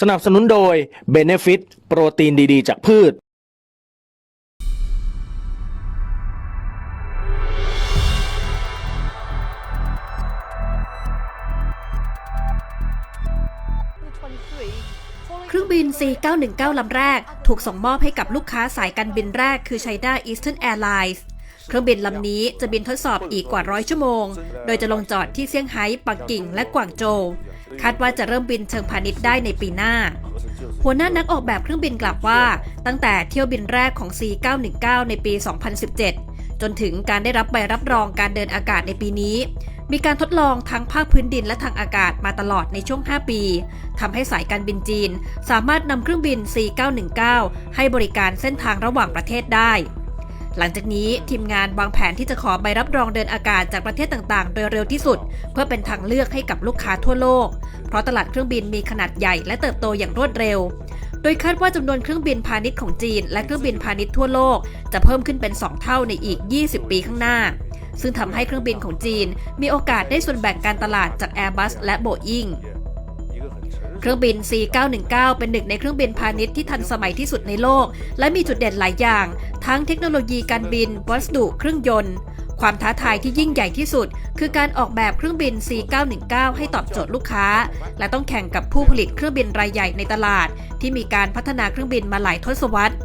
สนับสนุนโดย Benefit โปรตีนดีๆ จากพืช เครื่องบิน C919 ลำแรก ถูกส่งมอบให้กับลูกค้าสายการบินแรกคือ China Eastern Airlines เครื่องบินลำนี้จะบินทดสอบอีกกว่าร้อยชั่วโมง โดยจะลงจอดที่เซี่ยงไฮ้ ปักกิ่ง และกวางโจว คาดว่าจะเริ่มบินเชิงพาณิชย์ได้ในปีหน้า หัวหน้านักออกแบบเครื่องบินกล่าวว่า ตั้งแต่เที่ยวบินแรกของ C919 ในปี 2017 จนถึงการได้รับใบรับรองการเดินอากาศในปีนี้ มีการทดลองทั้งภาคพื้นดินและทางอากาศมาตลอดในช่วง 5 ปีทำให้สายการบินจีน สามารถนำเครื่องบิน C919 ให้บริการเส้นทางระหว่างประเทศได้ หลังจากนี้ทีมงานวางแผนที่จะขอใบรับรองเดินอากาศจากประเทศต่างๆ โดยเร็วที่สุด เพื่อเป็นทางเลือกให้กับลูกค้าทั่วโลก เพราะตลาดเครื่องบินมีขนาดใหญ่และเติบโตอย่างรวดเร็ว โดยคาดว่าจำนวนเครื่องบินพาณิชย์ของจีน และเครื่องบินพาณิชย์ทั่วโลก จะเพิ่มขึ้นเป็น 2 เท่าในอีก 20 ปีข้างหน้า ซึ่งทำให้เครื่องบินของจีน มีโอกาสได้ส่วนแบ่งการตลาดจาก Airbus และ Boeing เครื่องบิน C919 เป็นหนึ่งในเครื่องบินพาณิชย์ที่ทันสมัยที่สุดในโลก และมีจุดเด่นหลายอย่าง ทั้งเทคโนโลยีการบิน วัสดุเครื่องยนต์ ความท้าทายที่ยิ่งใหญ่ที่สุด คือการออกแบบเครื่องบิน C919 ให้ตอบโจทย์ลูกค้า และต้องแข่งกับผู้ผลิตเครื่องบินรายใหญ่ในตลาด ที่มีการพัฒนาเครื่องบินมาหลายทศวรรษ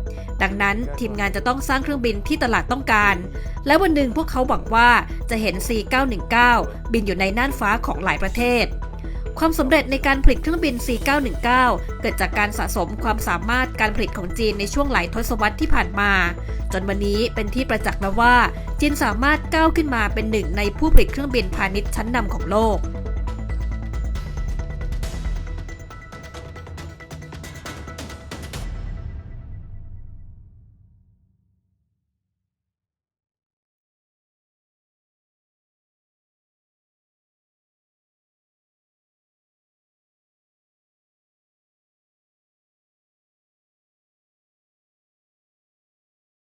ดังนั้นทีมงานจะต้องสร้างเครื่องบินที่ตลาดต้องการ และวันหนึ่งพวกเขาหวังว่าจะเห็น C919 บินอยู่ในน่านฟ้าของหลายประเทศ ความสำเร็จในการผลิตเครื่องบิน 4919 เกิดจากการสะสมความสามารถการผลิตของจีนในช่วงหลายทศวรรษที่ผ่านมา จนวันนี้เป็นที่ประจักษ์แล้วว่า จีนสามารถก้าวขึ้นมาเป็นหนึ่งในผู้ผลิตเครื่องบินพาณิชย์ชั้นนำของโลก